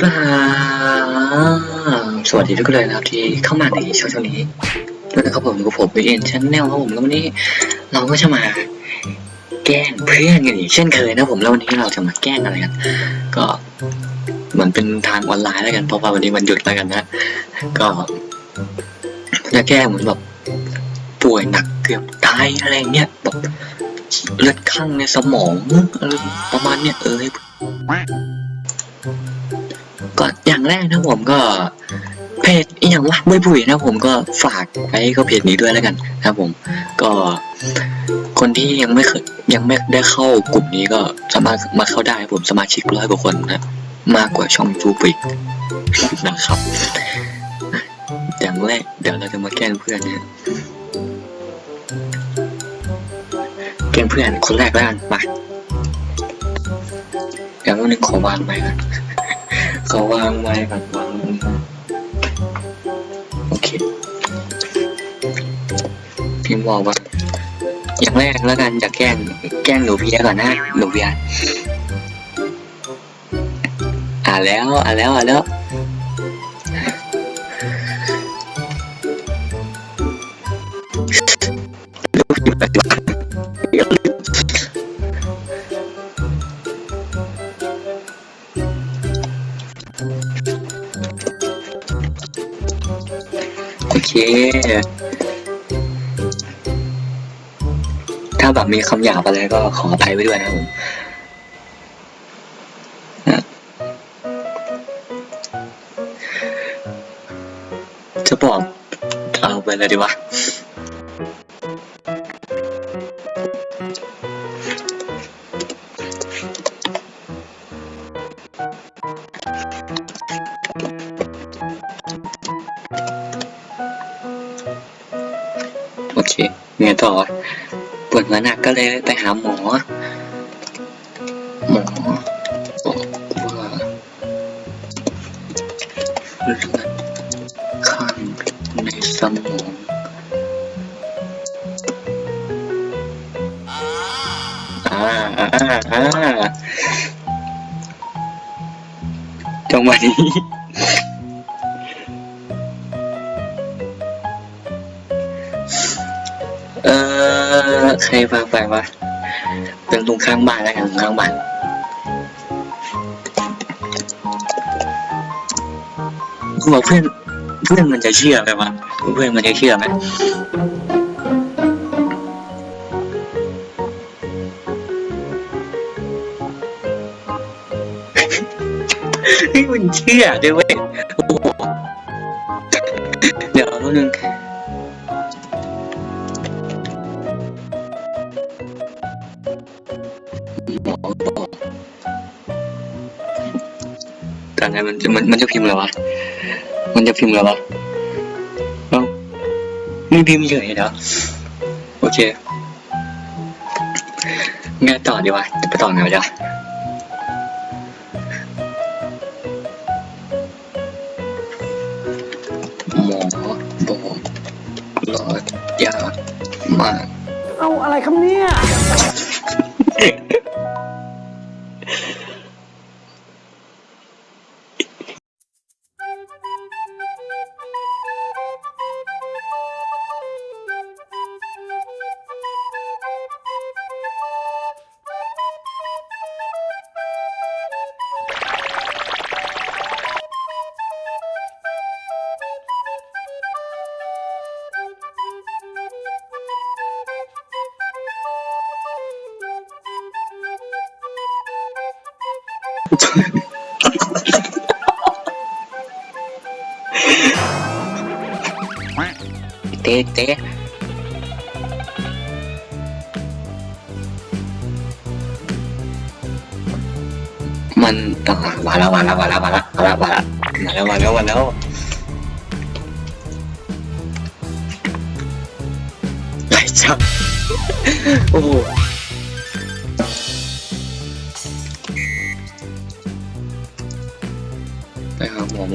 กราบสวัสดีทุกคนเลยนะครับที่เข้ามาในช่วงช่วงนี้แล้วนะครับผมอยู่กับผมเอ็นชั้นแนลครับผมแล้ววันนี้ เราก็จะมาแกล้งเพื่อนกันอีกเช่นเคยนะผมแล้ววันนี้เราจะมาแกล้งอะไรกันก็เหมือนเป็นทางออนไลน์แล้วกันเพราะว่าวันนี้มันหยุดแล้วกันนะก็จะแกล้งเหมือนแบบป่วยหนักเกือบตายอะไรเงี้ยแบบเลือดข้างในสมองอะไรประมาณเนี้ยเออ ก็อย่างแรกนะผมก็เพจอหย่างว่าบุยบุยนะผมก็ฝากไว้ก็เพจนี้ด้วยแล้วกันนะครับผม ก็คนที่ยังไม่เคยยังไม่ได้เข้ากลุ่มนี้ก็สามารถมาเข้าได้ผมสมาชิกร้อยกว่าคนนะมากกว่าช่องยูบิกนะครับ อย่างแรกเดี๋ยวเราจะมาแกล้งเพื่อนนะแกล้งเพื่อนคนแรกแล้วกันมาเดี๋ยววันนึงขอวางไว้ก่อน เขาวางไว้ก่อนวางไว้ก่อนโอเค พิมพ์บอกว่าอย่างแรกแล้วกันจะแกล้งแกล้งหนูเพียก่อนนะหนูเพียอ่าแล้วอ่าแล้วอ่าแล้ว เค ถ้าแบบมีคำหยาบอะไรก็ขออภัยไว้ด้วยนะผมจะบอกเอาไปเลยดีวะ ไงต่อปวดหัวหนักก็เลยไปหาหมอ หมอบอกว่าเลือดข้างในสมองอ่าอ่าอ่าจังหวะนี้ เออใครพาไปวะเป็นลุงข้างบ้านแล้วกันลุงข้างบ้านกูบอกเพื่อนเพื่อนมันจะเชื่อไหมวะเพื่อนมันจะเชื่อไหมเฮ้ยมันเชื่อด้วยเว้ยโอ้โหเดี๋ยวแป๊บนึง ตอนนั้นมันจะมันมันจะพิมพ์อะไรวะ มันจะพิมพ์อะไรวะเอ้าไม่พิมพ์เฉยเหรอโอเคไงต่อดีวะจะไปต่อไงวะจ๊ะหมอบอกหลอดยามากเอาอะไรครับเนี่ย เต๊ะเต๊ะมันอ่ามาแล้วมาแล้วมาแล้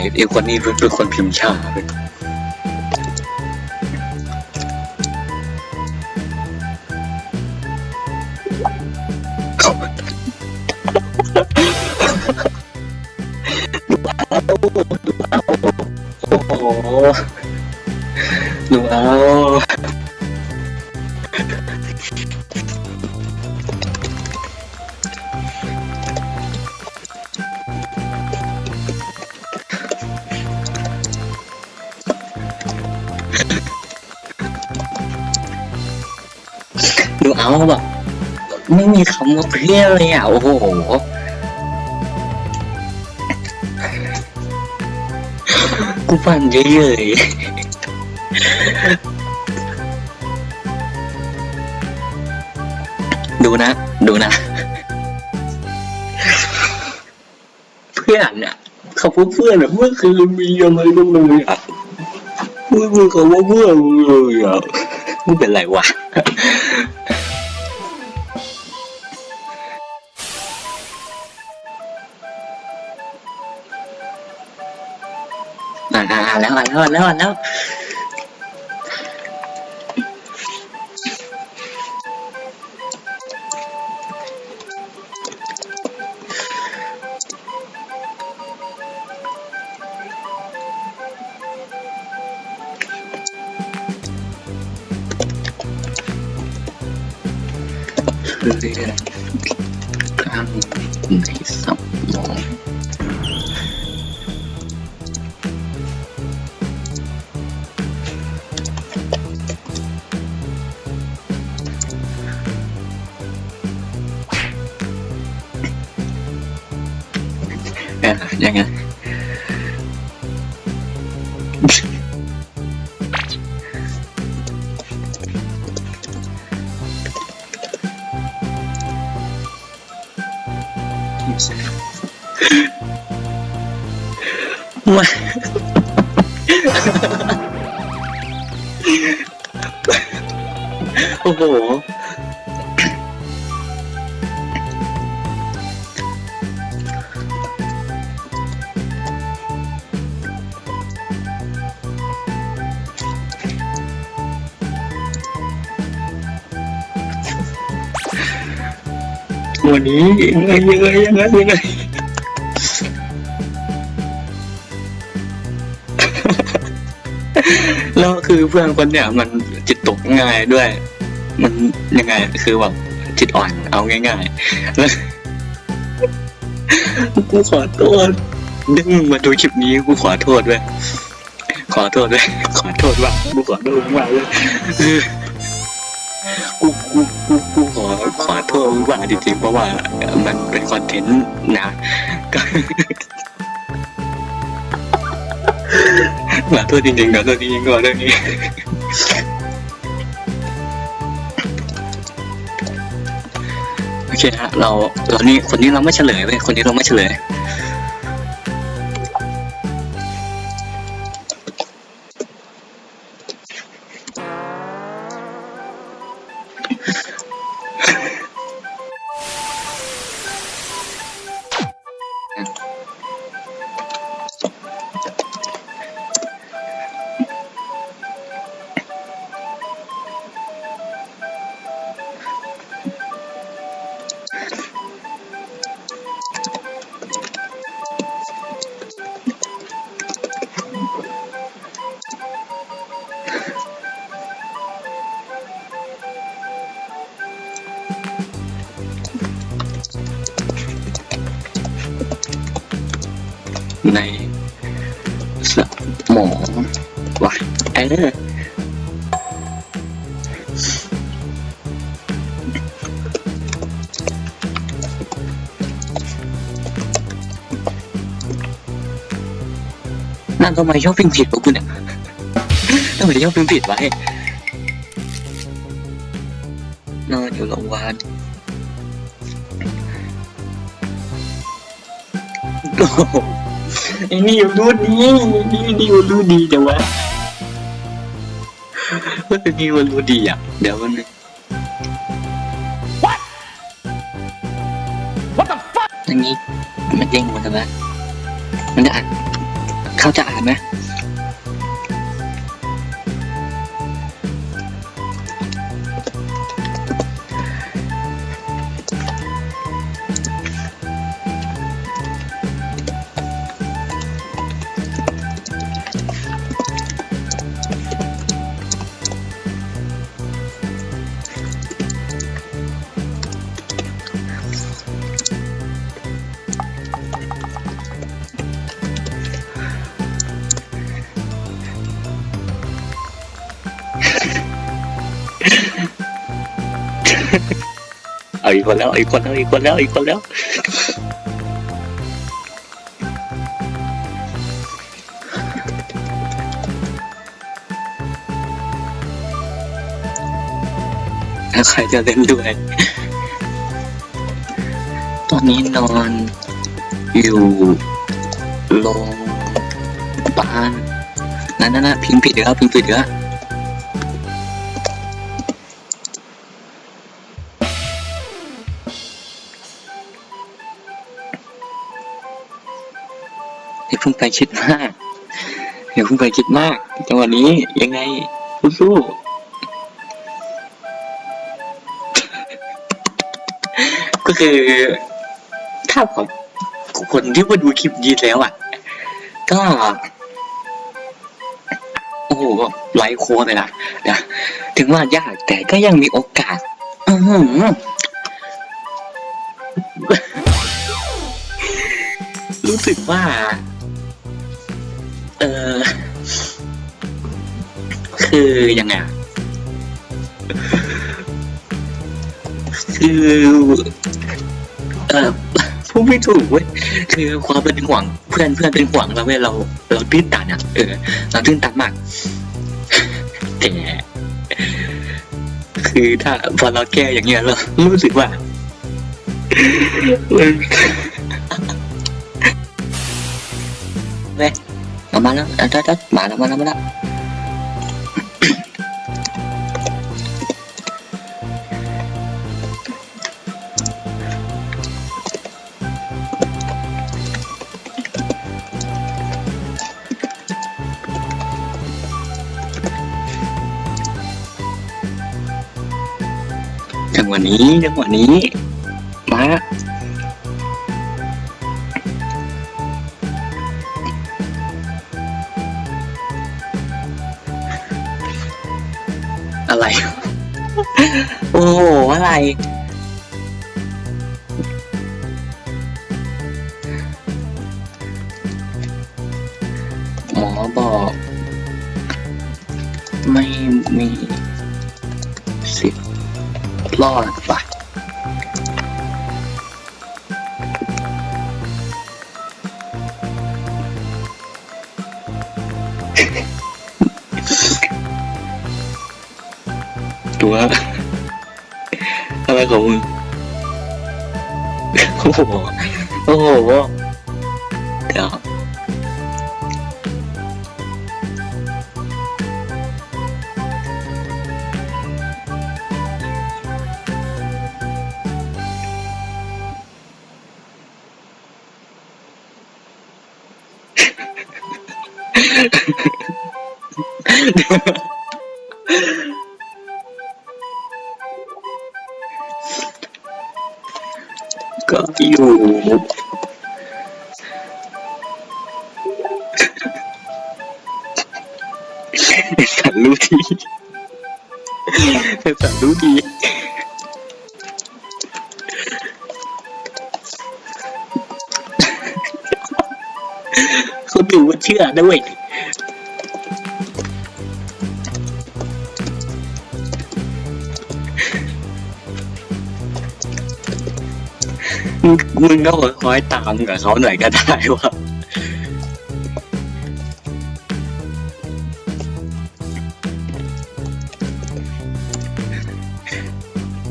เลยมาบอกลาสงสัยไอ้คนนี้เป็นคนพิมพ์ช้าเลยโอ้โหดูเอา เอาแบบไม่มีคำว่าเพื่อนเลยอะ โอ้โหกูฟันเยอะๆดูนะ ดูนะ เพื่อนเนี่ยเขาพูดเพื่อนอะเมื่อคืนมีอะไรบ้างเลยอะไม่พูดเขาว่าเพื่อนเลยอะไม่เป็นไรวะ อ่าอ่าแล้วอ่าแล้วอ่าแล้วอ่าแล้วเรื่องข้างในสมอง ยังไง วันนี้ยังไงยังไงยังไงยังไงแล้วคือเพื่อนคนเนี่ยมันจิตตกง่ายด้วย มันยังไงคือแบบจิตอ่อนเอาง่ายๆแล้วกูขอโทษดึงมาดูคลิปนี้กูขอโทษด้วยขอโทษด้วยขอโทษว่ากูขอโทษมากเลย กูกูกูกูขอขอโทษว่าจริงๆเพราะว่ามันเป็นคอนเทนต์นะก็ขอโทษจริงๆขอโทษจริงๆขอโทษจริงๆโอเคฮะเราเรานี่คนนี้เราไม่เฉลยเว้ยคนนี้เราไม่เฉลย ในสมองว่ะเออนั่นทำไมชอบพิมพ์ผิดวะคุณเนี่ยทำไมชอบพิมพ์ผิดวะนอนอยู่โรงพยาบาลโอ้ ไอ้นี่มันรู้ดีนี่นี่มันรู้ดีจังวะว่าไอ้นี่มันรู้ดีอะเดี๋ยวมันง What the fuck? อันนี้มันเด้งหมดแล้วมันจะอ่านเขาจะอ่านไหม เอาอีกคนแล้วอีกคนแล้วอีกคนแล้วอีกคนแล้วแล้วใครจะเล่นด้วย ตอนนี้นอนอยู่โรงพยาบาลนั่นนั่นนะพิมพ์ผิดเดี๋ยวพิมพ์ผิดเดี๋ยวอ เพิ่งไปคิดมากอย่าเพิ่งไปคิดมากจังหวะนี้ยังไงสู้ๆก็คือถ้าผมคนที่มาดูคลิปนี้แล้วอะ ก็ โอ้โหไลฟ์โค้ดเลยนะนะถึงว่ายากแต่ก็ยังมีโอกาส อือรู้สึกว่า คือยังไงคือเออพูดไม่ถูกเว้ยคือความเป็นห่วงเพื่อนเพื่อนเป็นห่วงเราเว้ยเรา เราตื้นตันอะเออเราตื้นตันมากแต่คือถ้าพอเราแก้อย่างเงี้ยเรารู้สึกว่าเว้ยมาแล้วมาแล้วมาแล้วมาแล้ว หวะนี้จังหวะนี้ มาอะไร โอ้โห อะไร รอดปะตัวอะไรของมึงโอ้โหโอ้โห ก็อยู่ ดีไอ้สัตว์รู้ดีคนเชื่อนะเว้ยมึงมึงก็คอยตามกับเขาหน่อยก็ได้ว่า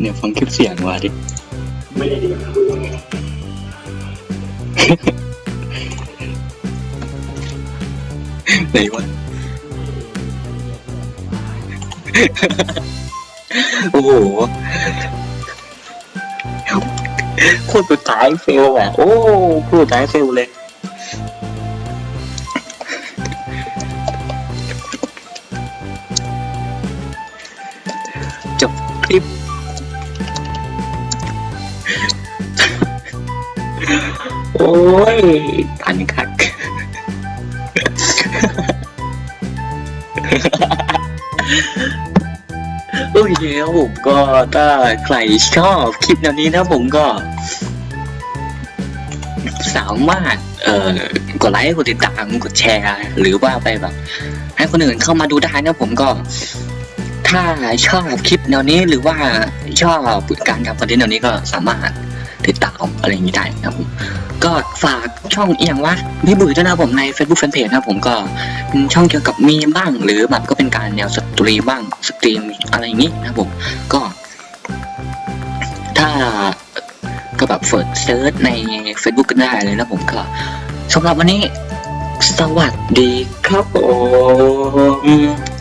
เนี่ยฟังคลิปเสียงว่าดิไม่ได้ดี ไหนวะโอ้โหคตรสุดท้ายเฟลอะ โอ้คตรสุดท้ายเฟลเลยจบคลิป โอ้ยทันคัก โอเคครับผมก็ถ้าใครชอบคลิปแนวนี้นะผมก็ สามารถเอ่อกดไลค์กดติดตามกดแชร์ หรือว่าไปแบบ ให้คนอื่นเข้ามาดูได้นะผมก็ถ้าชอบคลิปแนวนี้หรือว่าชอบการทำคอนเทนต์แนวนี้ก็สามารถ ติดตามอะไรอย่างนี้ได้นะครับผมก็ฝากช่องเอียงว่าไม่บุ๋ยด้วยนะครับผมใน Facebook Fanpage นะครับผมก็เป็นช่องเกี่ยวกับมีบ้าง หรือแบบก็เป็นการแนวสตรีมบ้างสตรีมอะไรอย่างนี้นะครับผมก็ถ้าก็แบบเฟิร์สเซิร์ชใน Facebook ก็ได้เลยนะผมก็สำหรับวันนี้ สวัสดีครับผม